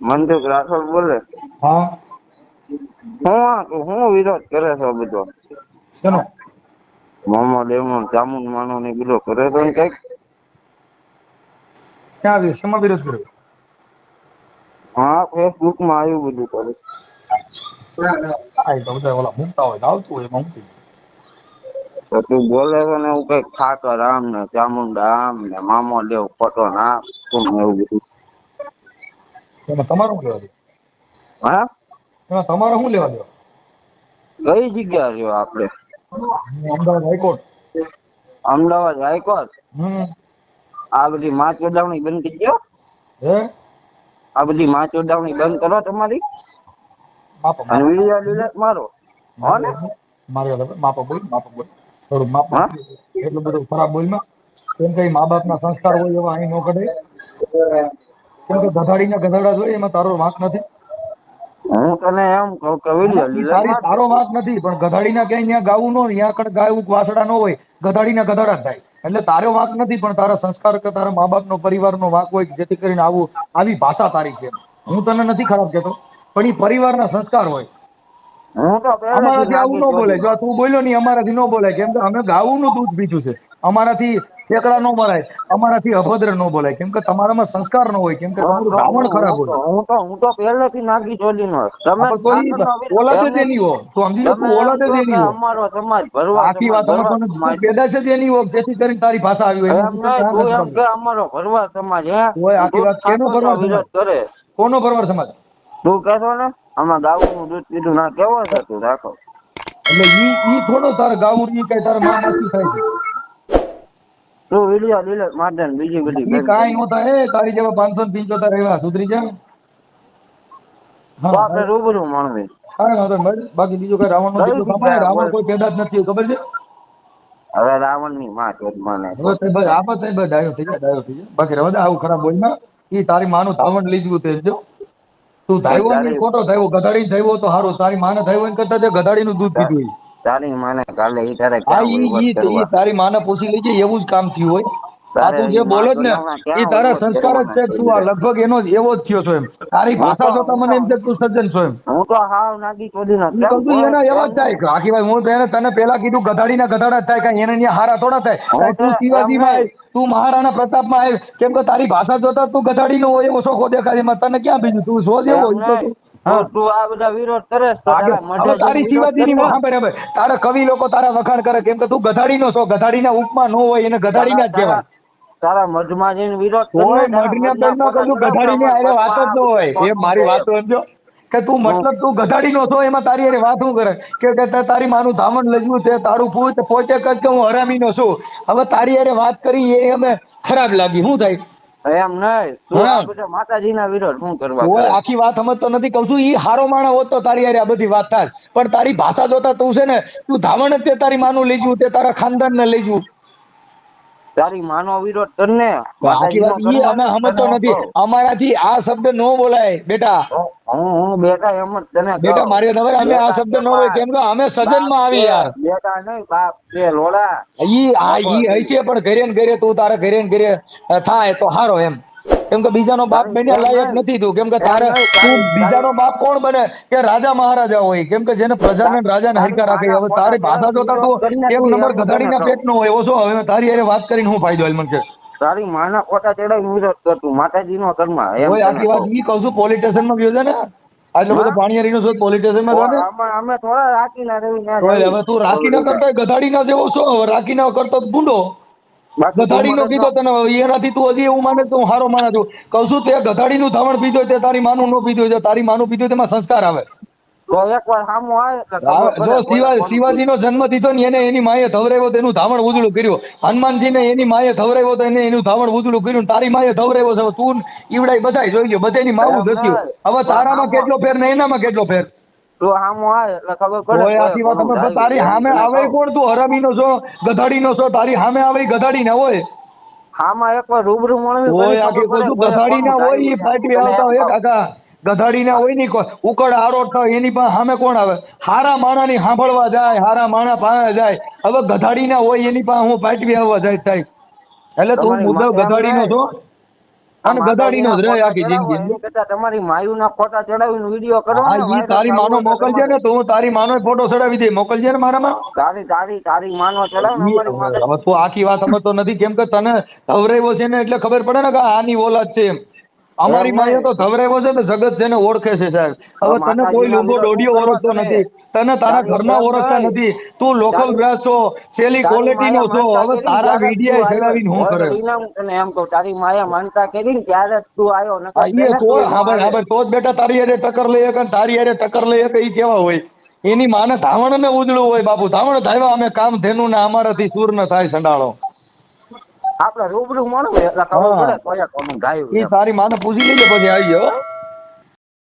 મનસુખ રાઠોડ બોલે? હા. હું હું વિરોધ કરે છે બધો? શેનો? મોહમ્મદ એમનો જામુન માનો ને બધો કરે તો ને કંઈક? ક્યાં આવ્યો? શેમાં વિરોધ કર્યો? હા ફેસબુકમાં આવ્યું બધું કરે. આ તો બધા ઓલા મૂકતા હોય આવતું હોય એમાં મૂકી તો તું બોલે છે ને એવું કંઈક ઠાકર આમ ને ચામુંડા આમ ને મામો દેવ પટો ના શું એવું બધું. એમાં તમારે શું લેવા દેવા હા? એમાં તમારે શું લેવા દેવા કઈ જગ્યા રહ્યો આપણે અમદાવાદ હાઈકોર્ટ. અમદાવાદ હાઈકોર્ટ? આ બધી માં ચોદાવણી બંધ કરી દો હે? આ બધી માં ચોદાવણી બંધ કરો તમારી? અને વીડિયો લીલા મારો. હો ને? મારે માપા બોલ માપા બોલ. થોડું માપ? એટલું બધું ખરાબ બોલમાં કેમ કઈ મા બાપ ના સંસ્કાર હોય એવા અહીં ન કઢે કેમ કે ગધાડી ને ગધાડા જોઈએ એમાં તારો વાંક નથી. હું તને એમ કહું કે તારી તારો વાંક નથી પણ ગધાડી ના ક્યાંય ત્યાં ગાવું ન ત્યાં આગળ ગાયું વાસડા ન હોય ગધાડી ના ગધાડા થાય. એટલે તારો વાંક નથી પણ તારા સંસ્કાર કે તારા મા બાપ નો પરિવાર નો વાંક હોય જેથી કરીને આવું આવી ભાષા તારી છે. હું તને નથી ખરાબ કહેતો પણ ઈ પરિવારના સંસ્કાર હોય. અમારાથી આવું ન બોલે. જો તું બોલ્યો નહીં અમારાથી ન બોલાય કેમ કે અમે ગાવું નું દૂધ પીધું છે. અમારાથી ઠેકડા નો મરાય અમારાથી અભદ્ર નો બોલાય. કેમ કે તમારામાં સંસ્કાર ન હોય કેમ કે તમારું બ્રાહ્મણ ખરાબ હોય. હું તો હું તો પહેલેથી નાગી ચોલી નો તમે ઓલાદ જ એની હો તો સમજી લો તું ઓલાદ જ એની હો અમારો સમાજ ભરવા આખી વાત સમાજ, અમે છે એની હો જેથી કરીને તારી ભાષા આવી હોય. એમ કે અમારો ભરવા સમાજ હે? ઓય, આખી વાત કેનો ભરવા વિરોધ કરે. કોનો ભરવા સમાજ? તું કહેશો ને? આમાં ગાવું દૂધ પીધું ના કેવો છે તું? રાખો. એટલે ઈ ઈ થોડો તાર ગાવું ઈ કઈ તારમાં બાપથી થાય છે. તું વીડિયો લીલે માર દે બીજી બધી ઈ કાઈ. નો થાય એ તારી જેવા પાંચસો ને પંચોતેર એવા સુધરી જા તો આપણે રૂબરૂ માણવે. કાંઈ નહીં ભાઈ. બાકી બીજું કઈ રાવણનું બીજું કામ રાવણ કોઈ પેદા જ નથી ખબર છે? હવે રાવણની માં ચોદ માને હવે તે ભાઈ આ બધા ભાઈ ડાયો થઈ જાય ડાયો થઈ જાય બાકી રવા દે આવું ખરાબ બોલ ઈ તારી માનું ધાવણ લીજવું તે જો તું ધાવ્યો ને ખોટો થયો ગધાડી ધાવ્યો તો સારું. તારી માને ધાવ્યો ને કરતા તે ગધાડીનું દૂધ પીધું. તારી માને કાલે ઈ તારે તારી માને પૂછી લેજે એવું જ કામ થયું હોય. આ તું જે બોલે જ ને એ તારા સંસ્કાર જ છે તું આ લગભગ એનો જ એવો જ થયો છો એમ. તારી ભાષા જોતા મને એમ છે કે તું સજ્જન છો એમ. હું તો હાવ નાગી ચોદીનો ના છું એના એવા જ થાય આખી ભાઈ હું તો તને પેલા કીધું ગધાડીના ગધાડા થાય કાઈ એને ન્યા હારા થોડા થાય. તું શિવાજી શિવાજીમાં તું મહારાણા પ્રતાપમાં આય કેમ કે તારી ભાષા જોતા તું ગધાડીનો હોય એવો શોખો દેખાય એમાં તને ક્યાં બીજું તું શો ઈ તો તું- આ બધા વિરોધ કરે છે તો આગે- તારા મઢે હવે તારી શિવાજીની હા બરાબર. તારા કવિ લોકો તારા વખાણ કરે કેમ કે તું ગધાડીનો છો ગધાડીના ઉપમા ન હોય એને ગધાડીના જ કહેવાય. તારા મઢમાં વિરોધ કરે મઢના મઢના પેરમાં ફોટા ગધાડીને હારે વાત જ ન હોય. એ મારી વાત સમજો. કે તું મતલબ તું ગધાડીનો છો એમાં તારી હારે વાત શું કરે? કે કે તારી માનું ધામણ લજવું તે તારું પૂત પોતે કજ કે હું હરામીનો છું. હવે તારી હારે વાત કરી એ અમે ખરાબ લાગી. શું થાય? એમ નહીં. માતાજી માતાજીના વિરોધ શું કરવા આખી વાત સમજતો નથી. કહું છું ઈ હારો માણસ હોત તો તારી આ બધી વાત થાય પણ તારી ભાષા જોતા તું છે ને તું ધાવણ જ તે તારી માનું લઈ જવું તે તારા ખાનદાન ને લઈ જવું તારી માનો વિરોધ કરને અમે સમજતો નથી. અમારાથી આ શબ્દ નો બોલાય બેટા. હું હું બેટા એમ જ તને બેટા મારી ખબર અમે આ શબ્દ નો બોલાય કેમ કે અમે સજનમાં આવી યાર. બેટા નહીં બાપ છે લોડા. ઈ આ ઈ હશે પણ ઘરે ને ઘરે તું તારે ઘરે ને ઘરે થાય તો હારો એમ. કેમ કે બીજાનો બાપ બન્યા લાયક નથી તું. કેમ કે તારે તું બીજાનો બાપ કોણ બને? કે રાજા મહારાજા હોય. કેમ કે જેને પ્રજાને રાજાને હરકા રાખે હવે તારી ભાષા જોતા તો એક નંબર ગધાડીના પેટનો હોય એવો છો હવે તારી અરે વાત કરીને હું ફાયદો મને કે? તારી માના ખોટા ચડાવી વિરોધ કરતું માતાજી નો કર્મ એમ આખી વાત. ઈ કહું છું પોલિટિશિયનમાં ગયો છે ને? આટલો બધો પાણી હરીનો છો પોલિટિશિયનમાં ને? અમે થોડા રાખીને ના રહી. હવે તું રાખી ના કરતા ગધાડી ના જેવો છો હવે રાખી ના કરતો તો ગુંડો ગધાડી નો કીધો તને એનાથી તું હજી એવું માને તું હારો માણસ છું. કઉ છું તે ગધાડી નું ધાવણ પીધું તે તારી માનું નો પીધું હોય તારી માનું પીધું તેમાં સંસ્કાર આવે. શિવાજી નો જન્મ દીધો ને એને એની માએ ધવરાવ્યો તેનું ધાવણ ઉજળું કર્યું. હનુમાનજી ને એની માએ ધવરાવ્યો તો એને એનું ધાવણ ઉજળું કર્યું તારી માએ ધવરાવ્યો છે. તું ઈવડાય બધાય જોઈ ગયો બધાની માવું એમ હવે તારામાં કેટલો ફેર ને એનામાં કેટલો ફેર? તો સામું આવે એટલે ખબર પડે ઓય આખી વાત તમે તારી. સામે આવે કોણ તું? હરામીનો છો ગધાડીનો છો તારી સામે આવે ગધાડી ના હોય. આમાં એકવાર રૂબરૂ મળવી ઓય આખી ખબર કહું પડે છું કોને ગધાડી ના હોય. પાટવી તને આવતા હોય કાકા. ગધાડી ના હોયની કોઈ. ઉકળ આરોટ થાય એની પણ સામે કોણ આવે? હારા માણા ની સાંભળવા જાય હારા માણા પાસે જાય. હવે ગધાડી ના હોય એની પાસે હું પાટવી આવવા જાય થાય. એટલે તું મુદ્દો માં ગધાડી નો છો? અને ગધાડીનો જ રહે આખી જિંદગી. કરતા તમારી માયુના ફોટા ચડાવીને વીડિયો કરો ને તારી માનો મોકલજે ને તો હું તારી માનો ફોટો ચડાવી દે મોકલજે ને મારામાં? તારી તારી તારી માનો ચડાવ ને. હવે તું આખી વાત સમજતો નથી. કેમ કે તને ધવરાવ્યો છે ને એટલે ખબર પડે ને કે આની ઓલાદ છે એમ. અમારી માયો તો ધવરેવો છે ને જગત જેને ઓળખે છે સાહેબ. હવે તને કોઈ લોકો દોડિયો ઓળખતો નથી. તને તારા ઘરના ઓળખતા નથી. તું લોકલ ગ્રાસ છો છેલી ક્વોલિટી નો છો. હવે તારા વિડિયા તું ચડાવીને હું. કરે? અને એમ કહું તારી માયા માનતા કરી ને ત્યારે તું આવ્યો ને હા, ઈ પહેલા તો તું તો જ બેટા તારી હારે ટક્કર લઈ શકે તારી હારે ટક્કર લઈ શકે ઈ કેવા હોય? એની માને ધાવણ ને ઉજળું હોય બાપુ. ધાવણ ધાવ્યા અમે કામ ધેનું ને અમારાથી સૂર ન થાય સંડાળો. આપણે રૂબરૂ મળવું એટલે ખબર હા. પડે કોયા કોનું ગાયું એ તારી માને પૂછી લેજે પછી આવી જાઓ